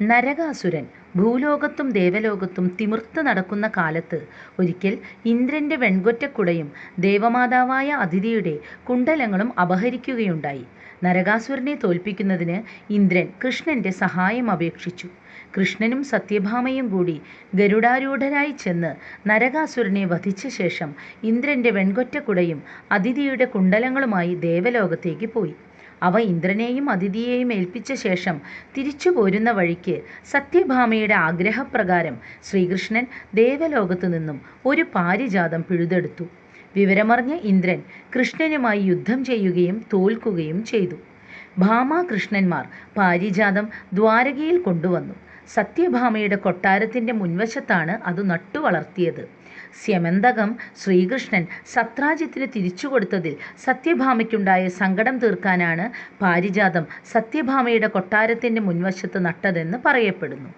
നരകാസുരൻ ഭൂലോകത്തും ദേവലോകത്തും തിമിർത്ത് നടക്കുന്ന കാലത്ത് ഒരിക്കൽ ഇന്ദ്രന്റെ വെൺകൊറ്റക്കുടയും ദേവമാതാവായ അതിഥിയുടെ കുണ്ടലങ്ങളും അപഹരിക്കുകയുണ്ടായി. നരകാസുരനെ തോൽപ്പിക്കുന്നതിന് ഇന്ദ്രൻ കൃഷ്ണന്റെ സഹായം അപേക്ഷിച്ചു. കൃഷ്ണനും സത്യഭാമയും കൂടി ഗരുഡാരൂഢരായി ചെന്ന് നരകാസുരനെ വധിച്ച ശേഷം ഇന്ദ്രന്റെ വെൺകൊറ്റക്കുടയും അതിഥിയുടെ കുണ്ടലങ്ങളുമായി ദേവലോകത്തേക്ക് പോയി. അവ ഇന്ദ്രനെയും അതിഥിയെയും ഏൽപ്പിച്ച ശേഷം തിരിച്ചു പോരുന്ന വഴിക്ക് സത്യഭാമയുടെ ആഗ്രഹപ്രകാരം ശ്രീകൃഷ്ണൻ ദേവലോകത്തു നിന്നും ഒരു പാരിജാതം പിഴുതെടുത്തു. വിവരമറിഞ്ഞ ഇന്ദ്രൻ കൃഷ്ണനുമായി യുദ്ധം ചെയ്യുകയും തോൽക്കുകയും ചെയ്തു. ഭാമാകൃഷ്ണന്മാർ പാരിജാതം ദ്വാരകയിൽ കൊണ്ടുവന്നു. സത്യഭാമയുടെ കൊട്ടാരത്തിന്റെ മുൻവശത്താണ് അത് നട്ടുവളർത്തിയത്. സ്യമന്തകം ശ്രീകൃഷ്ണൻ സത്രാജിത്തിന് തിരിച്ചുകൊടുത്തതിൽ സത്യഭാമയ്ക്കുണ്ടായ സങ്കടം തീർക്കാനാണ് പാരിജാതം സത്യഭാമയുടെ കൊട്ടാരത്തിന്റെ മുൻവശത്ത് നട്ടതെന്ന് പറയപ്പെടുന്നു.